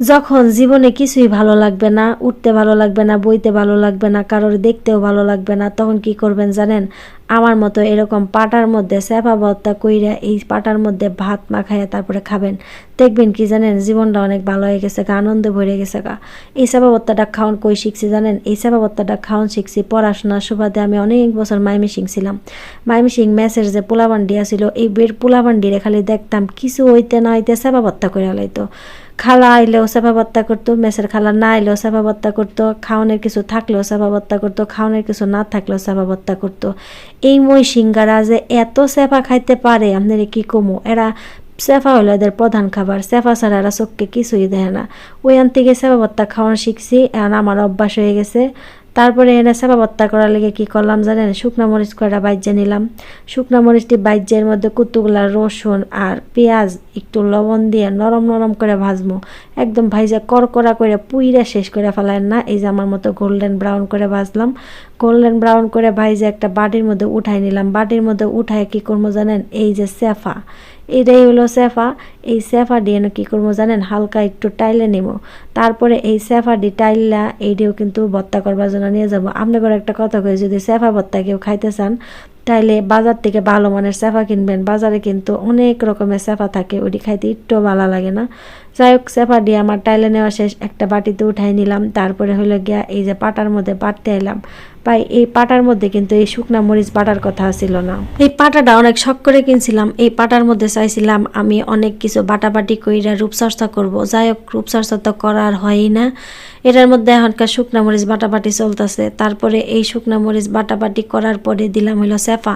যখন জীবনে কিছুই ভালো লাগবে না, উঠতে ভালো লাগবে না, বইতে ভালো লাগবে না, কারোর দেখতেও ভালো লাগবে না, তখন কি করবেন জানেন? আমার মতো এরকম পাটার মধ্যে স্যাপা ভর্তা কইরা এই পাটার মধ্যে ভাত মাখাইয়া তারপরে খাবেন। দেখবেন কি জানেন? জীবনটা অনেক ভালো হয়ে গেছে গা, আনন্দে ভরে গেছে গা। এই স্যাপা ভর্তাটা খাওয়ান কই শিখছি জানেন? এই স্যাপা ভর্তাটা খাওয়ান শিখছি পড়াশোনার সুবাদে আমি অনেক বছর মাইমিসিং ছিলাম। মাইমিসিং ম্যাচের যে পোলাবান্ডি আছিল এই বের পোলাবান্ডিরে খালি দেখতাম কিছু হইতে না হইতে স্যাপা ভর্তা করে লাইতো। খালা আইলেও সেবা বত্তা করতো, মেসের খালা না আইলেও সেবা বত্তা করতো খাওয়ানোর কিছু থাকলেও সেবা বত্তা করতো খাওয়ানোর কিছু না থাকলেও সেবা বত্তা করতো। এই মই সিঙ্গারা যে এত সেফা খাইতে পারে, আপনারা কি কমো? এরা সেফা হলো এদের প্রধান খাবার সেফা ছাড়া এরা চোখকে কিছুই দেয় না। ওইখান থেকে সেবা ভত্তা খাওয়ানো শিখছি, এখন আমার অভ্যাস হয়ে গেছে। তারপরে এনে সেবা বত্তা করার লেগে কি করলাম জানেন? শুকনা মরিচ কয়টা বাইজে নিলাম। শুকনো মরিচটি বাইজের মধ্যে কুতুগুলা রসুন আর পেঁয়াজ একটু লবণ দিয়ে নরম নরম করে ভাজবো। একদম ভাইজা করকরা করে পুইরা শেষ করে ফেলায় না? এই যে আমার মতো গোল্ডেন ব্রাউন করে ভাজলাম। গোল্ডেন ব্রাউন করে ভাই যে একটা বাটির মধ্যে উঠাই নিলাম। বাটির মধ্যে উঠায় কি করব জানেন? এই যে সেফা এটাই হলো সেফা এই সেফা দিয়ে কি করব জানেন? হালকা একটু টাইলে নেব। তারপরে এই সেফা ডি টাইললা এইটিও কিন্তু ভত্তা করবার জন্য নিয়ে যাব। আপনাদের একটা কথা কই, যদি সেফা ভত্তা কেউ খাইতে চান তাইলে বাজার থেকে ভালো মানের সেফা কিনবেন। বাজারে কিন্তু অনেক রকমের সেফা থাকে, ওটি খাইতে একটু ভালো লাগে না। যাই হোক সেফা দিয়ে আমার টাইলে নেওয়া শেষ, একটা বাটিতে উঠাই নিলাম। তারপরে হলো গিয়া এই যে পাটার মধ্যে বাটতে এলাম। ভাই, এই পাটার মধ্যে কিন্তু এই শুকনা মরিচ বাটার কথা ছিল না। এই পাটাটা অনেক শখ করে কিনছিলাম। এই পাটার মধ্যে চাইছিলাম আমি অনেক কিছু বাটাবাটি কইরা রূপচর্চা করব। যাই হোক রূপচর্চা তো করার হয়ই না। এটার মধ্যে এখনকার শুকনা মরিচ বাটাবাটি চলতেছে। তারপরে এই শুকনা মরিচ বাটাবাটি করার পরে দিলাম হলো সেফা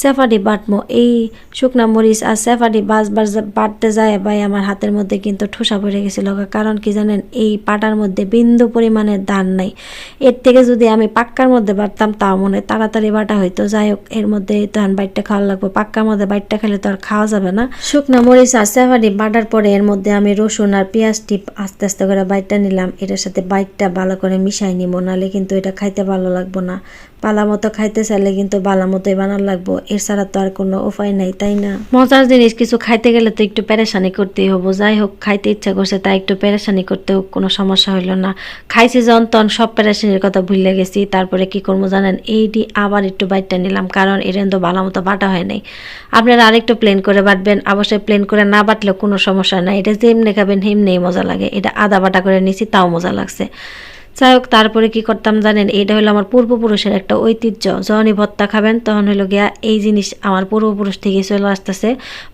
সেফাটি বাটমো। এই শুকনা মরিচ আর সেফাটি বাজবার বাটতে যায় ভাই, আমার হাতের মধ্যে কিন্তু ঠোসা পড়ে গেছিল কারণ কি জানেন, এই পাটার মধ্যে বিন্দু পরিমাণের ধান নাই। এর থেকে যদি আমি পাক্কার মধ্যে বাটতাম, তাও মনে তাড়াতাড়ি বাটা হইতো। যাই হোক, এর মধ্যে ধান বাইটটা খাওয়া লাগবে। পাক্কার মধ্যে বাইটটা খেলে তো আর খাওয়া যাবে না। শুকনা মরিচ আর সেফাটি বাটার পরে এর মধ্যে আমি রসুন আর পেঁয়াজ টিপ আস্তে আস্তে করে বাইটটা নিলাম। এটার সাথে বাইটটা ভালো করে মিশাই নিব নাহলে কিন্তু এটা খাইতে ভালো লাগবো না। পালা মতো খাইতে চাইলে কিন্তু বালা মতোই বানান লাগবো। এর ছাড়া তো আর কোনো উপায় নাই, তাই না? মজার জিনিস, কিছু খাইতে গেলে তো একটু পেরেশানি করতেই হব। যাই হোক, খাইতে ইচ্ছা করছে, তাই একটু পেরেশানি করতেও কোনো সমস্যা হইল না। খাইছি যখন তখন সব পেরেশানির কথা ভুলে গেছি। তারপরে কি করব জানেন? এইটি আবার একটু বাইটটা নিলাম, কারণ এটা তো ভালো মতো বাটা হয় নাই। আপনারা আরেকটু প্লেন করে বাটবেন। অবশ্যই প্লেন করে না বাটলেও কোনো সমস্যা নাই। এটা যেমনি খাবেন, হেমনেই মজা লাগে। এটা আদা বাটা করে নিছি, তাও মজা লাগছে। যাই হোক, তারপরে কি করতাম জানেন? এইটা হলো আমার পূর্বপুরুষের একটা ঐতিহ্য। যখনই ভত্তা খাবেন, তখন হলো গিয়া এই জিনিস আমার পূর্বপুরুষ থেকে চলে আসতেছে।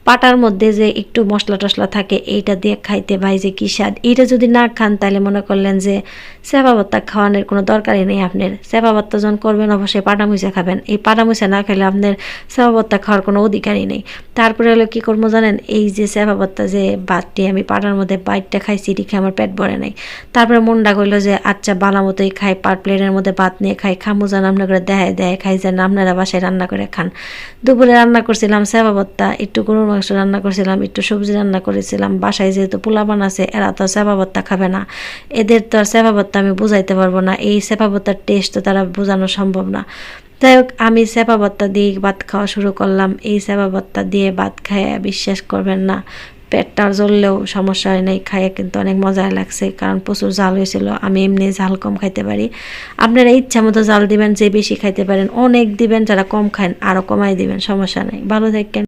পাটার মধ্যে যে একটু মশলা টশলা থাকে, এইটা দিয়ে খাইতে ভাই যে কি স্বাদ। এইটা যদি না খান, তাহলে মনে করলেন যে সেবা ভত্তা খাওয়ানোর কোনো দরকারই নেই আপনার। সেবা ভত্তা যখন করবেন, অবশ্যই পাটা মুছে খাবেন। এই পাটা মুছে না খেলে আপনার সেবা ভত্তা খাওয়ার কোনো অধিকারই নেই। তারপরে হলো কি করব জানেন? এই যে সেবা ভত্তা যে বাটটি আমি পাটার মধ্যে বাইটটা খাইছি, এটি খেয়ে আমার পেট ভরে নাই। তারপরে মনটা কইলো যে আচ্ছা বালা মতোই খাই পার প্লেটের মধ্যে ভাত নিয়ে খাই খামু যেন আপনার করে দেয় দেয় খাই যেন আপনারা বাসায় রান্না করে খান। দুপুরে রান্না করছিলাম সেবা ভত্তা একটু গরুর মাংস রান্না করছিলাম, একটু সবজি রান্না করেছিলাম। বাসায় যেহেতু পোলাপান আছে, এরা তো সেবা ভত্তা খাবে না। এদের তো আর সেবা ভত্তা আমি বুঝাইতে পারব না, এই সেবা ভত্তার টেস্ট তো তারা বোঝানো সম্ভব না। যাই হোক, আমি সেবা ভত্তা দিয়ে ভাত খাওয়া শুরু করলাম, এই সেবা ভত্তা দিয়ে ভাত খায় বিশ্বাস করবেন না পেটটা জ্বললেও সমস্যা হয় নাই, খাইয়ে কিন্তু অনেক মজা লাগছে, কারণ প্রচুর জাল হয়েছিল। আমি এমনি ঝাল কম খাইতে পারি। আপনারা ইচ্ছা মতো জাল দিবেন, যে বেশি খাইতে পারেন, অনেক দিবেন, যারা কম খান আরও কমাই দিবেন, সমস্যা নেই। ভালো থাকেন।